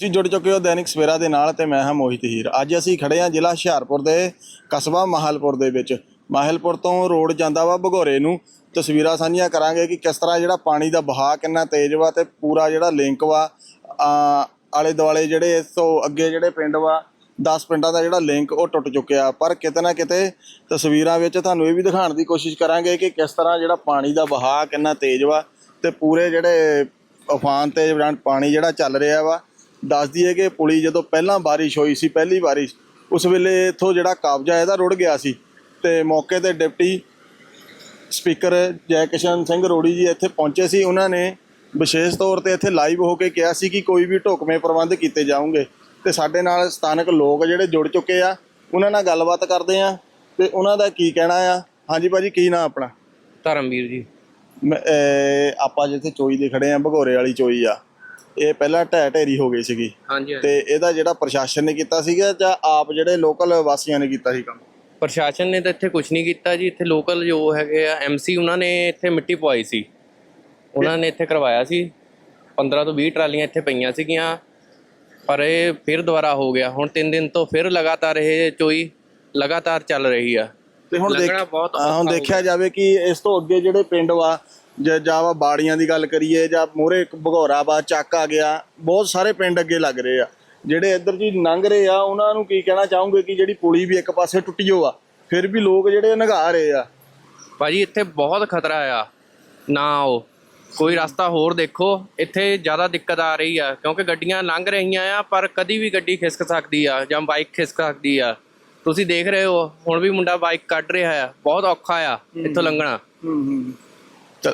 ਤੁਸੀਂ ਜੁੜ ਚੁੱਕੇ ਹੋ ਦੈਨਿਕ ਸਵੇਰਾ ਦੇ ਨਾਲ ਤੇ ਮੈਂ ਹਾਂ ਮੋਹਿਤ ਹੀਰ। ਅੱਜ ਅਸੀਂ ਖੜੇ ਹਾਂ ਜ਼ਿਲ੍ਹਾ ਹੁਸ਼ਿਆਰਪੁਰ ਦੇ ਕਸਬਾ ਮਾਹਲਪੁਰ ਦੇ ਵਿੱਚ। ਮਾਹਲਪੁਰ ਤੋਂ ਰੋਡ ਜਾਂਦਾ ਵਾ ਭਗੋਰੇ ਨੂੰ। ਤਸਵੀਰਾਂ ਸਾਂਝੀਆਂ ਕਰਾਂਗੇ ਕਿ ਕਿਸ ਤਰ੍ਹਾਂ ਜਿਹੜਾ ਪਾਣੀ ਦਾ ਵਹਾਅ ਕਿੰਨਾ ਤੇਜ਼ ਵਾ ਤੇ ਪੂਰਾ ਜਿਹੜਾ ਲਿੰਕ ਵਾ ਆਲੇ ਦੁਆਲੇ ਜਿਹੜੇ ਇਸ ਤੋਂ ਅੱਗੇ ਜਿਹੜੇ ਪਿੰਡ ਵਾ 10 ਪਿੰਡਾਂ ਦਾ ਜਿਹੜਾ ਲਿੰਕ ਉਹ ਟੁੱਟ ਚੁੱਕਿਆ। ਪਰ ਕਿਤੇ ਨਾ ਕਿਤੇ ਤਸਵੀਰਾਂ ਵਿੱਚ ਤੁਹਾਨੂੰ ਇਹ ਵੀ ਦਿਖਾਉਣ ਦੀ ਕੋਸ਼ਿਸ਼ ਕਰਾਂਗੇ ਕਿ ਕਿਸ ਤਰ੍ਹਾਂ ਜਿਹੜਾ ਪਾਣੀ ਦਾ ਵਹਾਅ ਕਿੰਨਾ ਤੇਜ਼ ਵਾ ਤੇ ਪੂਰੇ ਜਿਹੜੇ ਉਫਾਨ ਤੇ ਜਿਹੜਾ ਪਾਣੀ ਜਿਹੜਾ ਚੱਲ ਰਿਹਾ ਵਾ ਦੱਸ ਦਈਏ ਕਿ ਪੁਲੀ ਜਦੋਂ ਪਹਿਲਾਂ ਬਾਰਿਸ਼ ਹੋਈ ਸੀ ਪਹਿਲੀ ਬਾਰਿਸ਼ ਉਸ ਵੇਲੇ ਇੱਥੋਂ ਜਿਹੜਾ ਕਬਜ਼ਾ ਇਹਦਾ ਰੁੜ ਗਿਆ ਸੀ ਤੇ ਮੌਕੇ ਤੇ ਡਿਪਟੀ ਸਪੀਕਰ ਜੈ ਕਿਸ਼ਨ ਸਿੰਘ ਰੋੜੀ ਜੀ ਇੱਥੇ ਪਹੁੰਚੇ ਸੀ। ਉਹਨਾਂ ਨੇ ਵਿਸ਼ੇਸ਼ ਤੌਰ ਤੇ ਇੱਥੇ ਲਾਈਵ ਹੋ ਕੇ ਕਿਹਾ ਸੀ ਕਿ ਕੋਈ ਵੀ ਢੁਕਵੇਂ ਪ੍ਰਬੰਧ ਕੀਤੇ ਜਾਣਗੇ ਤੇ ਸਾਡੇ ਨਾਲ ਸਥਾਨਕ ਲੋਕ ਜਿਹੜੇ ਜੁੜ ਚੁੱਕੇ ਆ ਉਹਨਾਂ ਨਾਲ ਗੱਲਬਾਤ ਕਰਦੇ ਆ ਤੇ ਉਹਨਾਂ ਦਾ ਕੀ ਕਹਿਣਾ ਆ? ਹਾਂਜੀ ਭਾਜੀ ਕੀ ਨਾਂ ਆਪਣਾ? ਧਰਮਵੀਰ ਜੀ। ਮੈਂ, ਆਪਾਂ ਜਿੱਥੇ ਚੋਈ ਦੇ ਖੜੇ ਆ ਭਗੋਰੇ ਵਾਲੀ ਚੋਈ ਆ। ਇਹ ਪਹਿਲਾਂ ਢਹਿ ਢੇਰੀ ਹੋ ਗਈ ਸੀਗੀ। ਹਾਂਜੀ ਤੇ ਇਹਦਾ ਜਿਹੜਾ ਪ੍ਰਸ਼ਾਸਨ ਨੇ ਕੀਤਾ ਸੀਗਾ ਜਾਂ ਆਪ ਜਿਹੜੇ ਲੋਕਲ ਵਾਸੀਆਂ ਨੇ ਕੀਤਾ ਸੀ ਕੰਮ? ਪ੍ਰਸ਼ਾਸਨ ਨੇ ਤਾਂ ਇੱਥੇ ਕੁਝ ਨਹੀਂ ਕੀਤਾ ਜੀ। ਇੱਥੇ ਲੋਕਲ ਜੋ ਹੈਗੇ ਆ ਐਮਸੀ ਉਹਨਾਂ ਨੇ ਇੱਥੇ ਮਿੱਟੀ ਪਵਾਈ ਸੀ। ਉਹਨਾਂ ਨੇ ਇੱਥੇ ਕਰਵਾਇਆ ਸੀ। 15 ਤੋਂ 20 ਟਰਾਲੀਆਂ ਇੱਥੇ ਪਈਆਂ ਸੀਗੀਆਂ। ਪਰ ਇਹ ਫਿਰ ਦੁਬਾਰਾ ਹੋ ਗਿਆ। ਹੁਣ 3 ਦਿਨ ਤੋਂ ਫਿਰ ਲਗਾਤਾਰ ਇਹ ਚੋਈ ਲਗਾਤਾਰ ਚੱਲ ਰਹੀ ਆ। ਤੇ ਹੁਣ ਦੇਖ ਲੱਗਣਾ ਬਹੁਤ ਹਾਂ, ਹੁਣ ਔਖਾ ਦੇਖਿਆ ਜਾਵੇ ਕਿ ਇਸ ਤੋਂ ਅੱਗੇ ਜਿਹੜੇ ਪਿੰਡ ਵਾ ਜਾਂ ਜਾਵਾ ਬਾੜੀਆਂ ਦੀ ਗੱਲ ਕਰੀਏ ਜਾਂ ਮੋਰੇ ਭਗੌਰਾ ਵਾ ਚੱਕ ਆ ਗਿਆ ਬਹੁਤ ਸਾਰੇ ਪਿੰਡ ਅੱਗੇ ਲੱਗ ਰਹੇ ਆ। ਜਿਹੜੇ ਇੱਧਰ ਜੀ ਲੰਘ ਰਹੇ ਆ ਉਹਨਾਂ ਨੂੰ ਕੀ ਕਹਿਣਾ ਚਾਹੋਗੇ ਕਿ ਜਿਹੜੀ ਪੁਲੀ ਵੀ ਇੱਕ ਪਾਸੇ ਟੁੱਟੀ ਹੋ ਆ ਫਿਰ ਵੀ ਲੋਕ ਜਿਹੜੇ ਨਗਾ ਰਹੇ ਆ। ਭਾਜੀ ਇੱਥੇ ਬਹੁਤ ਖਤਰਾ ਆ। ਨਾ ਆਓ। ਕੋਈ ਰਸਤਾ ਹੋਰ ਦੇਖੋ। ਇੱਥੇ ਜ਼ਿਆਦਾ ਦਿੱਕਤ ਆ ਰਹੀ ਆ ਕਿਉਂਕਿ ਗੱਡੀਆਂ ਲੰਘ ਰਹੀਆਂ ਆ ਪਰ ਕਦੀ ਵੀ ਗੱਡੀ ਖਿਸਕ ਸਕਦੀ ਆ ਜਾਂ ਬਾਈਕ ਖਿਸਕ ਸਕਦੀ ਆ। ਤੁਸੀਂ ਦੇਖ ਰਹੇ ਹੋ ਹੁਣ ਵੀ ਮੁੰਡਾ ਬਾਈਕ ਕੱਢ ਰਿਹਾ ਆ। ਬਹੁਤ ਔਖਾ ਆ ਇੱਥੋਂ ਲੰਘਣਾ।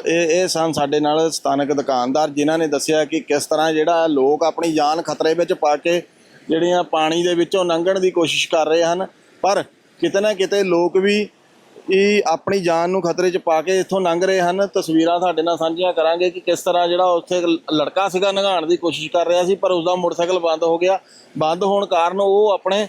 ਇਹ ਇਹ ਸਨ ਸਾਡੇ ਨਾਲ ਸਥਾਨਕ ਦੁਕਾਨਦਾਰ ਜਿਨ੍ਹਾਂ ਨੇ ਦੱਸਿਆ ਕਿ ਕਿਸ ਤਰ੍ਹਾਂ ਜਿਹੜਾ ਲੋਕ ਆਪਣੀ ਜਾਨ ਖਤਰੇ ਵਿੱਚ ਪਾ ਕੇ ਜਿਹੜੀਆਂ ਪਾਣੀ ਦੇ ਵਿੱਚੋਂ ਲੰਘਣ ਦੀ ਕੋਸ਼ਿਸ਼ ਕਰ ਰਹੇ ਹਨ, ਪਰ ਕਿਤੇ ਨਾ ਕਿਤੇ ਲੋਕ ਵੀ ਇਹ ਆਪਣੀ ਜਾਨ ਨੂੰ ਖਤਰੇ 'ਚ ਪਾ ਕੇ ਇੱਥੋਂ ਲੰਘ ਰਹੇ ਹਨ। ਤਸਵੀਰਾਂ ਤੁਹਾਡੇ ਨਾਲ ਸਾਂਝੀਆਂ ਕਰਾਂਗੇ ਕਿ ਕਿਸ ਤਰ੍ਹਾਂ ਜਿਹੜਾ ਉੱਥੇ ਲੜਕਾ ਸੀਗਾ ਨਗਾਉਣ ਦੀ ਕੋਸ਼ਿਸ਼ ਕਰ ਰਿਹਾ ਸੀ, ਪਰ ਉਸਦਾ ਮੋਟਰਸਾਈਕਲ ਬੰਦ ਹੋ ਗਿਆ। ਬੰਦ ਹੋਣ ਕਾਰਨ ਉਹ ਆਪਣੇ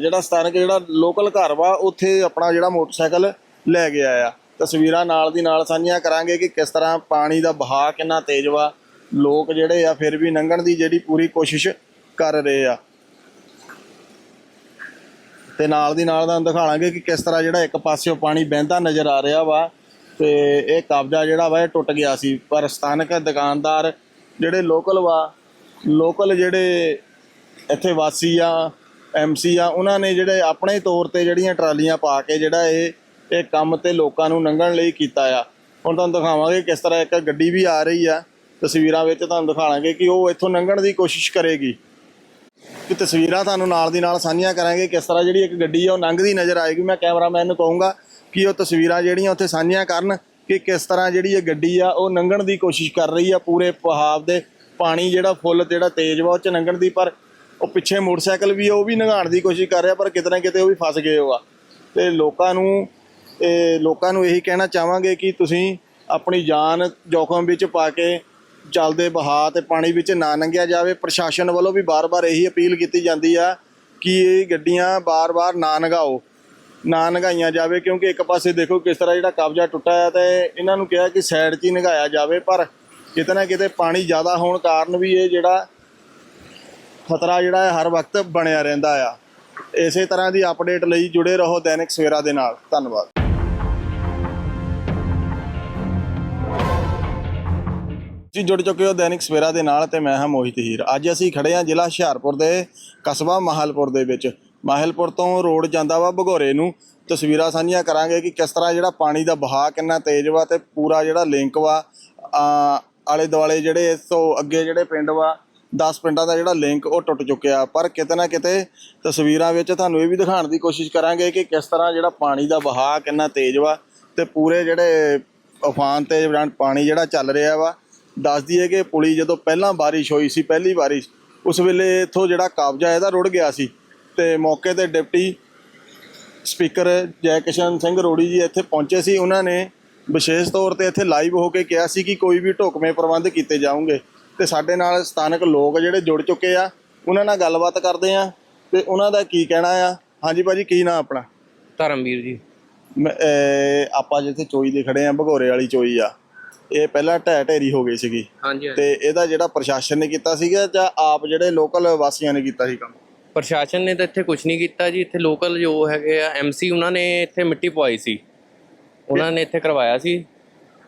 ਜਿਹੜਾ ਸਥਾਨਕ ਜਿਹੜਾ ਲੋਕਲ ਘਰ ਵਾ, ਉੱਥੇ ਆਪਣਾ ਜਿਹੜਾ ਮੋਟਰਸਾਈਕਲ ਲੈ ਗਿਆ ਆ ਤਸਵੀਰਾਂ ਨਾਲ ਦੀ ਨਾਲ ਸਾਂਝੀਆਂ ਕਰਾਂਗੇ ਕਿ ਕਿਸ ਤਰ੍ਹਾਂ ਪਾਣੀ ਦਾ ਬਹਾਅ ਕਿੰਨਾ ਤੇਜ਼ ਵਾ। ਲੋਕ ਜਿਹੜੇ ਆ, ਫਿਰ ਵੀ ਲੰਘਣ ਦੀ ਜਿਹੜੀ ਪੂਰੀ ਕੋਸ਼ਿਸ਼ ਕਰ ਰਹੇ ਆ। ਤੇ ਨਾਲ ਦੀ ਨਾਲ ਤੁਹਾਨੂੰ ਦਿਖਾਵਾਂਗੇ ਕਿ ਕਿਸ ਤਰ੍ਹਾਂ ਜਿਹੜਾ ਇੱਕ ਪਾਸਿਓਂ ਪਾਣੀ ਵਹਿੰਦਾ ਨਜ਼ਰ ਆ ਰਿਹਾ ਵਾ ਤੇ ਇਹ ਕਬਜ਼ਾ ਜਿਹੜਾ ਵਾ, ਇਹ ਟੁੱਟ ਗਿਆ ਸੀ। ਪਰ ਸਥਾਨਕ ਦੁਕਾਨਦਾਰ ਜਿਹੜੇ ਲੋਕਲ ਵਾ, ਲੋਕਲ ਜਿਹੜੇ ਇੱਥੇ ਵਾਸੀ ਆ ਐਮਸੀ ਆ, ਉਹਨਾਂ ਨੇ ਜਿਹੜੇ ਆਪਣੇ ਤੌਰ ਤੇ ਜਿਹੜੀਆਂ ਟਰਾਲੀਆਂ ਪਾ ਕੇ ਜਿਹੜਾ ਇਹ ਇਹ ਕੰਮ ਤੇ ਲੋਕਾਂ ਨੂੰ ਲੰਘਣ ਲਈ ਕੀਤਾ ਆ। ਹੁਣ ਤੁਹਾਨੂੰ ਦਿਖਾਵਾਂਗੇ ਕਿਸ ਤਰ੍ਹਾਂ ਇੱਕ ਗੱਡੀ ਵੀ ਆ ਰਹੀ ਆ। ਤਸਵੀਰਾਂ ਵਿੱਚ ਤੁਹਾਨੂੰ ਦਿਖਾਵਾਂਗੇ ਕਿ ਉਹ ਇੱਥੋਂ ਲੰਘਣ ਦੀ ਕੋਸ਼ਿਸ਼ ਕਰੇਗੀ। ਕਿ ਤਸਵੀਰਾਂ ਤੁਹਾਨੂੰ ਨਾਲ ਦੀ ਨਾਲ ਸਾਂਝੀਆਂ ਕਰਾਂਗੇ ਕਿਸ ਤਰ੍ਹਾਂ ਜਿਹੜੀ ਇੱਕ ਗੱਡੀ ਆ ਉਹ ਲੰਘਦੀ ਨਜ਼ਰ ਆਏਗੀ। ਮੈਂ ਕੈਮਰਾਮੈਨ ਨੂੰ ਕਹੂੰਗਾ ਕਿ ਉਹ ਤਸਵੀਰਾਂ ਜਿਹੜੀਆਂ ਉੱਥੇ ਸਾਂਝੀਆਂ ਕਰਨ ਕਿ ਕਿਸ ਤਰ੍ਹਾਂ ਜਿਹੜੀ ਇਹ ਗੱਡੀ ਆ ਉਹ ਲੰਘਣ ਦੀ ਕੋਸ਼ਿਸ਼ ਕਰ ਰਹੀ ਆ ਪੂਰੇ ਪਹਾਵ ਦੇ ਪਾਣੀ ਜਿਹੜਾ ਫੁੱਲ ਜਿਹੜਾ ਤੇਜ਼ ਵਾ ਉਹ ਚ ਲੰਘਣ ਦੀ। ਪਰ ਉਹ ਪਿੱਛੇ ਮੋਟਰਸਾਈਕਲ ਵੀ ਉਹ ਵੀ ਲੰਘਾਉਣ ਦੀ ਕੋਸ਼ਿਸ਼ ਕਰ ਰਿਹਾ, ਪਰ ਕਿਤੇ ਨਾ ਕਿਤੇ ਉਹ ਵੀ ਫਸ ਗਏ ਹੋ ਆ ਤੇ ਲੋਕਾਂ ਨੂੰ ਇਹ ਲੋਕਾਂ ਨੂੰ ਇਹੀ ਕਹਿਣਾ ਚਾਹਾਂਗੇ ਕਿ ਤੁਸੀਂ ਆਪਣੀ ਜਾਨ ਜੋਖਮ ਵਿੱਚ ਪਾ ਕੇ ਚੱਲਦੇ ਬਹਾ ਤੇ ਪਾਣੀ ਵਿੱਚ ਨਾ ਲੰਘਿਆ ਜਾਵੇ। ਪ੍ਰਸ਼ਾਸਨ ਵੱਲੋਂ ਵੀ ਬਾਰ-ਬਾਰ ਇਹੀ ਅਪੀਲ ਕੀਤੀ ਜਾਂਦੀ ਆ ਕਿ ਇਹ ਗੱਡੀਆਂ ਬਾਰ-ਬਾਰ ਨਾ ਨਗਾਓ, ਨਾ ਨਗਾਈਆਂ ਜਾਵੇ, ਕਿਉਂਕਿ ਇੱਕ ਪਾਸੇ ਦੇਖੋ ਕਿਸ ਤਰ੍ਹਾਂ ਜਿਹੜਾ ਕਬਜ਼ਾ ਟੁੱਟਾ ਹੈ ਤੇ ਇਹਨਾਂ ਨੂੰ ਕਿਹਾ ਕਿ ਸਾਈਡ 'ਚ ਹੀ ਨਗਾਇਆ ਜਾਵੇ, ਪਰ ਕਿਤੇ ਨਾ ਕਿਤੇ ਪਾਣੀ ਜ਼ਿਆਦਾ ਹੋਣ ਕਾਰਨ ਵੀ ਇਹ ਜਿਹੜਾ ਖਤਰਾ ਜਿਹੜਾ ਹੈ, ਹਰ ਵਕਤ ਬਣਿਆ ਰਹਿੰਦਾ ਆ। ਇਸੇ ਤਰ੍ਹਾਂ ਦੀ ਅਪਡੇਟ ਲਈ ਜੁੜੇ ਰਹੋ ਦੈਨਿਕ ਸਵੇਰਾ ਦੇ ਨਾਲ। ਧੰਨਵਾਦ। ਤੁਸੀਂ ਜੁੜ ਚੁੱਕੇ ਹੋ ਦੈਨਿਕ ਸਵੇਰਾ ਦੇ ਨਾਲ ਤੇ ਮੈਂ ਹਾਂ ਮੋਹਿਤ ਹੀਰ। ਅੱਜ ਅਸੀਂ ਖੜੇ ਹਾਂ ਜ਼ਿਲ੍ਹਾ ਹੁਸ਼ਿਆਰਪੁਰ ਦੇ ਕਸਬਾ ਮਾਹਲਪੁਰ ਦੇ ਵਿੱਚ। ਮਾਹਲਪੁਰ ਤੋਂ ਰੋਡ ਜਾਂਦਾ ਵਾ ਭਗੋਰੇ ਨੂੰ। ਤਸਵੀਰਾਂ ਸਾਂਝੀਆਂ ਕਰਾਂਗੇ ਕਿ ਕਿਸ ਤਰ੍ਹਾਂ ਜਿਹੜਾ ਪਾਣੀ ਦਾ ਵਹਾਅ ਕਿੰਨਾ ਤੇਜ਼ ਵਾ ਤੇ ਪੂਰਾ ਜਿਹੜਾ ਲਿੰਕ ਵਾ ਆਲੇ ਦੁਆਲੇ ਜਿਹੜੇ ਇਸ ਤੋਂ ਅੱਗੇ ਜਿਹੜੇ ਪਿੰਡ ਵਾ 10 ਪਿੰਡਾਂ ਦਾ ਜਿਹੜਾ ਲਿੰਕ ਉਹ ਟੁੱਟ ਚੁੱਕਿਆ। ਪਰ ਕਿਤੇ ਨਾ ਕਿਤੇ ਤਸਵੀਰਾਂ ਵਿੱਚ ਤੁਹਾਨੂੰ ਇਹ ਵੀ ਦਿਖਾਉਣ ਦੀ ਕੋਸ਼ਿਸ਼ ਕਰਾਂਗੇ ਕਿ ਕਿਸ ਤਰ੍ਹਾਂ ਜਿਹੜਾ ਪਾਣੀ ਦਾ ਵਹਾਅ ਕਿੰਨਾ ਤੇਜ਼ ਵਾ ਤੇ ਪੂਰੇ ਜਿਹੜੇ ਉਫਾਨ ਤੇ ਪਾਣੀ ਜਿਹੜਾ ਚੱਲ ਰਿਹਾ ਵਾ ਦੱਸ ਦਈਏ ਕਿ ਪੁਲੀ ਜਦੋਂ ਪਹਿਲਾਂ ਬਾਰਿਸ਼ ਹੋਈ ਸੀ ਪਹਿਲੀ ਬਾਰਿਸ਼ ਉਸ ਵੇਲੇ ਇੱਥੋਂ ਜਿਹੜਾ ਕਬਜ਼ਾ ਇਹਦਾ ਰੁੜ ਗਿਆ ਸੀ ਤੇ ਮੌਕੇ ਤੇ ਡਿਪਟੀ ਸਪੀਕਰ ਜੈ ਕਿਸ਼ਨ ਸਿੰਘ ਰੋੜੀ ਜੀ ਇੱਥੇ ਪਹੁੰਚੇ ਸੀ। ਉਹਨਾਂ ਨੇ ਵਿਸ਼ੇਸ਼ ਤੌਰ ਤੇ ਇੱਥੇ ਲਾਈਵ ਹੋ ਕੇ ਕਿਹਾ ਸੀ ਕਿ ਕੋਈ ਵੀ ਢੁਕਵੇਂ ਪ੍ਰਬੰਧ ਕੀਤੇ ਜਾਣਗੇ ਤੇ ਸਾਡੇ ਨਾਲ ਸਥਾਨਕ ਲੋਕ ਜਿਹੜੇ ਜੁੜ ਚੁੱਕੇ ਆ ਉਹਨਾਂ ਨਾਲ ਗੱਲਬਾਤ ਕਰਦੇ ਆ ਤੇ ਉਹਨਾਂ ਦਾ ਕੀ ਕਹਿਣਾ ਆ? ਹਾਂਜੀ ਭਾਜੀ ਕੀ ਨਾਂ ਆਪਣਾ? ਧਰਮਵੀਰ ਜੀ। ਆਪਾਂ ਜਿੱਥੇ ਚੋਈ ਦੇ ਖੜੇ ਆ ਭਗੋਰੇ ਵਾਲੀ ਚੋਈ ਆ। ਇਹ ਪਹਿਲਾਂ ਢਹਿ ਢੇਰੀ ਹੋ ਗਈ ਸੀਗੀ। ਹਾਂਜੀ ਤੇ ਇਹਦਾ ਜਿਹੜਾ ਪ੍ਰਸ਼ਾਸਨ ਨੇ ਕੀਤਾ ਸੀਗਾ ਜਾਂ ਆਪ ਜਿਹੜੇ ਲੋਕਲ ਵਾਸੀਆਂ ਨੇ ਕੀਤਾ ਸੀ ਕੰਮ? ਪ੍ਰਸ਼ਾਸਨ ਨੇ ਤਾਂ ਇੱਥੇ ਕੁਝ ਨਹੀਂ ਕੀਤਾ ਜੀ। ਇੱਥੇ ਲੋਕਲ ਜੋ ਹੈਗੇ ਆ ਐਮਸੀ ਉਹਨਾਂ ਨੇ ਇੱਥੇ ਮਿੱਟੀ ਪਵਾਈ ਸੀ। ਉਹਨਾਂ ਨੇ ਇੱਥੇ ਕਰਵਾਇਆ ਸੀ।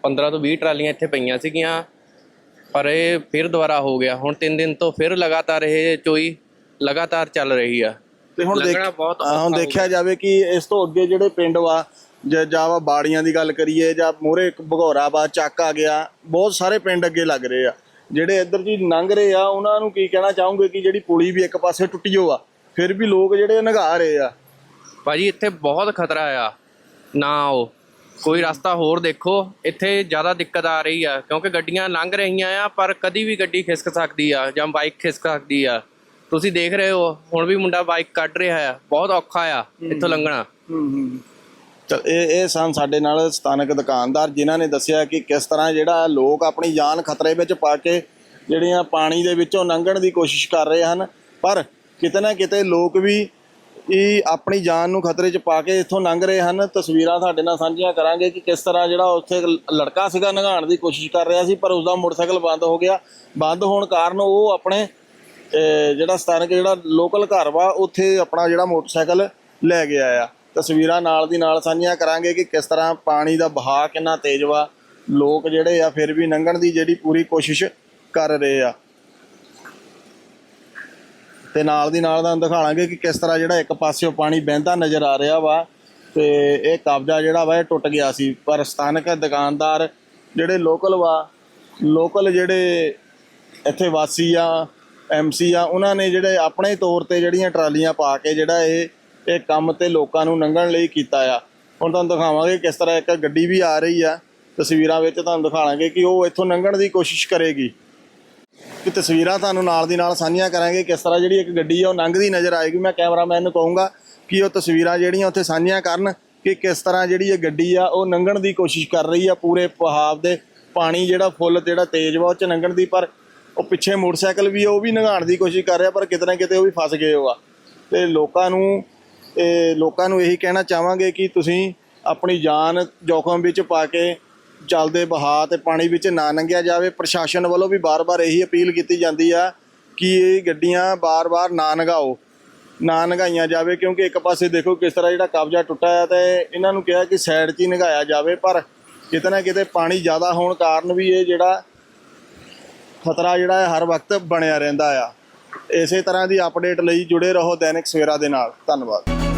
15 ਤੋਂ 20 ਟਰਾਲੀਆਂ ਇੱਥੇ ਪਈਆਂ ਸੀਗੀਆਂ। ਪਰ ਇਹ ਫਿਰ ਦੁਬਾਰਾ ਹੋ ਗਿਆ। ਹੁਣ 3 ਦਿਨ ਤੋਂ ਫਿਰ ਲਗਾਤਾਰ ਇਹ ਚੋਈ ਲਗਾਤਾਰ ਚੱਲ ਰਹੀ ਆ। ਤੇ ਹੁਣ ਦੇਖ ਲੱਗਣਾ ਬਹੁਤ ਹੁਣ ਦੇਖਿਆ ਜਾਵੇ ਕਿ ਇਸ ਤੋਂ ਅੱਗੇ ਜਿਹੜੇ ਪਿੰਡ ਵਾ ਜਾਂ ਜਾਂ ਵਾ ਬਾੜੀਆਂ ਦੀ ਗੱਲ ਕਰੀਏ ਜਾਂ ਮੋਰੇ ਭਗੌਰਾ ਵਾ ਚੱਕ ਆ ਗਿਆ ਬਹੁਤ ਸਾਰੇ ਪਿੰਡ ਅੱਗੇ ਲੱਗ ਰਹੇ ਆ। ਜਿਹੜੇ ਇੱਧਰ ਜੀ ਲੰਘ ਰਹੇ ਆ ਉਹਨਾਂ ਨੂੰ ਕੀ ਕਹਿਣਾ ਚਾਹੋਗੇ ਕਿ ਜਿਹੜੀ ਪੁਲੀ ਵੀ ਇੱਕ ਪਾਸੇ ਟੁੱਟੀ ਹੋ ਆ ਫਿਰ ਵੀ ਲੋਕ ਜਿਹੜੇ ਨਗਾ ਰਹੇ ਆ? ਭਾਜੀ ਇੱਥੇ ਬਹੁਤ ਖਤਰਾ ਆ। ਨਾ ਆਓ। ਕੋਈ ਰਸਤਾ ਹੋਰ ਦੇਖੋ। ਇੱਥੇ ਜ਼ਿਆਦਾ ਦਿੱਕਤ ਆ ਰਹੀ ਆ ਕਿਉਂਕਿ ਗੱਡੀਆਂ ਲੰਘ ਰਹੀਆਂ ਆ ਪਰ ਕਦੀ ਵੀ ਗੱਡੀ ਖਿਸਕ ਸਕਦੀ ਆ ਜਾਂ ਬਾਈਕ ਖਿਸਕ ਸਕਦੀ ਆ। ਤੁਸੀਂ ਦੇਖ ਰਹੇ ਹੋ ਹੁਣ ਵੀ ਮੁੰਡਾ ਬਾਈਕ ਕੱਢ ਰਿਹਾ ਆ। ਬਹੁਤ ਔਖਾ ਆ ਇੱਥੋਂ ਲੰਘਣਾ। ਇਹ ਇਹ ਸਨ ਸਾਡੇ ਨਾਲ ਸਥਾਨਕ ਦੁਕਾਨਦਾਰ ਜਿਨ੍ਹਾਂ ਨੇ ਦੱਸਿਆ ਕਿ ਕਿਸ ਤਰ੍ਹਾਂ ਜਿਹੜਾ ਲੋਕ ਆਪਣੀ ਜਾਨ ਖਤਰੇ ਵਿੱਚ ਪਾ ਕੇ ਜਿਹੜੀਆਂ ਪਾਣੀ ਦੇ ਵਿੱਚੋਂ ਲੰਘਣ ਦੀ ਕੋਸ਼ਿਸ਼ ਕਰ ਰਹੇ ਹਨ, ਪਰ ਕਿਤੇ ਨਾ ਕਿਤੇ ਲੋਕ ਵੀ ਇਹ ਆਪਣੀ ਜਾਨ ਨੂੰ ਖਤਰੇ 'ਚ ਪਾ ਕੇ ਇੱਥੋਂ ਲੰਘ ਰਹੇ ਹਨ। ਤਸਵੀਰਾਂ ਤੁਹਾਡੇ ਨਾਲ ਸਾਂਝੀਆਂ ਕਰਾਂਗੇ ਕਿ ਕਿਸ ਤਰ੍ਹਾਂ ਜਿਹੜਾ ਉੱਥੇ ਲੜਕਾ ਸੀਗਾ ਨਗਾਉਣ ਦੀ ਕੋਸ਼ਿਸ਼ ਕਰ ਰਿਹਾ ਸੀ, ਪਰ ਉਸਦਾ ਮੋਟਰਸਾਈਕਲ ਬੰਦ ਹੋ ਗਿਆ। ਬੰਦ ਹੋਣ ਕਾਰਨ ਉਹ ਆਪਣੇ ਜਿਹੜਾ ਸਥਾਨਕ ਜਿਹੜਾ ਲੋਕਲ ਘਰ ਵਾ, ਉੱਥੇ ਆਪਣਾ ਜਿਹੜਾ ਮੋਟਰਸਾਈਕਲ ਲੈ ਗਿਆ ਆ ਤਸਵੀਰਾਂ ਨਾਲ ਦੀ ਨਾਲ ਸਾਂਝੀਆਂ ਕਰਾਂਗੇ ਕਿ ਕਿਸ ਤਰ੍ਹਾਂ ਪਾਣੀ ਦਾ ਵਹਾਅ ਕਿੰਨਾ ਤੇਜ਼ ਵਾ, ਲੋਕ ਜਿਹੜੇ ਆ ਫਿਰ ਵੀ ਲੰਘਣ ਦੀ ਜਿਹੜੀ ਪੂਰੀ ਕੋਸ਼ਿਸ਼ ਕਰ ਰਹੇ ਆ। ਤੇ ਨਾਲ ਦੀ ਨਾਲ ਤੁਹਾਨੂੰ ਦਿਖਾਵਾਂਗੇ ਕਿ ਕਿਸ ਤਰ੍ਹਾਂ ਜਿਹੜਾ ਇੱਕ ਪਾਸਿਓਂ ਪਾਣੀ ਵਹਿੰਦਾ ਨਜ਼ਰ ਆ ਰਿਹਾ ਵਾ ਤੇ ਇਹ ਕਬਜ਼ਾ ਜਿਹੜਾ ਵਾ ਇਹ ਟੁੱਟ ਗਿਆ ਸੀ। ਪਰ ਸਥਾਨਕ ਦੁਕਾਨਦਾਰ ਜਿਹੜੇ ਲੋਕਲ ਵਾ, ਲੋਕਲ ਜਿਹੜੇ ਇੱਥੇ ਵਾਸੀ ਆ ਐਮਸੀ ਆ, ਉਹਨਾਂ ਨੇ ਜਿਹੜੇ ਆਪਣੇ ਤੌਰ ਤੇ ਜਿਹੜੀਆਂ ਟਰਾਲੀਆਂ ਪਾ ਕੇ ਜਿਹੜਾ ਇਹ ਇਹ ਕੰਮ ਤੇ ਲੋਕਾਂ ਨੂੰ ਲੰਘਣ ਲਈ ਕੀਤਾ ਆ। ਹੁਣ ਤੁਹਾਨੂੰ ਦਿਖਾਵਾਂਗੇ ਕਿਸ ਤਰ੍ਹਾਂ ਇੱਕ ਗੱਡੀ ਵੀ ਆ ਰਹੀ ਆ। ਤਸਵੀਰਾਂ ਵਿੱਚ ਤੁਹਾਨੂੰ ਦਿਖਾਵਾਂਗੇ ਕਿ ਉਹ ਇੱਥੋਂ ਲੰਘਣ ਦੀ ਕੋਸ਼ਿਸ਼ ਕਰੇਗੀ। ਕਿ ਤਸਵੀਰਾਂ ਤੁਹਾਨੂੰ ਨਾਲ ਦੀ ਨਾਲ ਸਾਂਝੀਆਂ ਕਰਾਂਗੇ ਕਿਸ ਤਰ੍ਹਾਂ ਜਿਹੜੀ ਇੱਕ ਗੱਡੀ ਆ ਉਹ ਲੰਘਦੀ ਨਜ਼ਰ ਆਏਗੀ। ਮੈਂ ਕੈਮਰਾਮੈਨ ਨੂੰ ਕਹੂੰਗਾ ਕਿ ਉਹ ਤਸਵੀਰਾਂ ਜਿਹੜੀਆਂ ਉੱਥੇ ਸਾਂਝੀਆਂ ਕਰਨ ਕਿ ਕਿਸ ਤਰ੍ਹਾਂ ਜਿਹੜੀ ਇਹ ਗੱਡੀ ਆ ਉਹ ਲੰਘਣ ਦੀ ਕੋਸ਼ਿਸ਼ ਕਰ ਰਹੀ ਆ। ਪੂਰੇ ਪਹਾਵ ਦੇ ਪਾਣੀ ਜਿਹੜਾ ਫੁੱਲ ਜਿਹੜਾ ਤੇਜ਼ ਵਾ ਉਹ ਚ ਲੰਘਣ ਦੀ ਪਰ ਉਹ ਪਿੱਛੇ ਮੋਟਰਸਾਈਕਲ ਵੀ ਆ, ਉਹ ਵੀ ਲੰਘਾਉਣ ਦੀ ਕੋਸ਼ਿਸ਼ ਕਰ ਰਿਹਾ ਪਰ ਕਿਤੇ ਨਾ ਕਿਤੇ ਉਹ ਵੀ ਫਸ ਗਏ ਹੋ ਆ ਤੇ ਲੋਕਾਂ ਨੂੰ ਇਹ ਲੋਕਾਂ ਨੂੰ ਇਹੀ ਕਹਿਣਾ ਚਾਹਾਂਗੇ ਕਿ ਤੁਸੀਂ ਆਪਣੀ ਜਾਨ ਜੋਖਮ ਵਿੱਚ ਪਾ ਕੇ ਚੱਲਦੇ ਬਹਾ ਤੇ ਪਾਣੀ ਵਿੱਚ ਨਾ ਲੰਘਿਆ ਜਾਵੇ। ਪ੍ਰਸ਼ਾਸਨ ਵੱਲੋਂ ਵੀ ਬਾਰ-ਬਾਰ ਇਹੀ ਅਪੀਲ ਕੀਤੀ ਜਾਂਦੀ ਆ ਕਿ ਇਹ ਗੱਡੀਆਂ ਬਾਰ-ਬਾਰ ਨਾ ਨਗਾਓ, ਨਾ ਨਗਾਈਆਂ ਜਾਵੇ, ਕਿਉਂਕਿ ਇੱਕ ਪਾਸੇ ਦੇਖੋ ਕਿਸ ਤਰ੍ਹਾਂ ਜਿਹੜਾ ਕਬਜ਼ਾ ਟੁੱਟਾ ਆ ਤੇ ਇਹਨਾਂ ਨੂੰ ਕਿਹਾ ਕਿ ਸਾਈਡ 'ਚ ਹੀ ਨਗਾਇਆ ਜਾਵੇ, ਪਰ ਕਿਤੇ ਨਾ ਕਿਤੇ ਪਾਣੀ ਜ਼ਿਆਦਾ ਹੋਣ ਕਾਰਨ ਵੀ ਇਹ ਜਿਹੜਾ ਖਤਰਾ ਜਿਹੜਾ ਹਰ ਵਕਤ ਬਣਿਆ ਰਹਿੰਦਾ ਆ। ਇਸੇ ਤਰ੍ਹਾਂ ਦੀ ਅਪਡੇਟ ਲਈ ਜੁੜੇ ਰਹੋ ਦੈਨਿਕ ਸਵੇਰਾ ਦੇ ਨਾਲ। ਧੰਨਵਾਦ।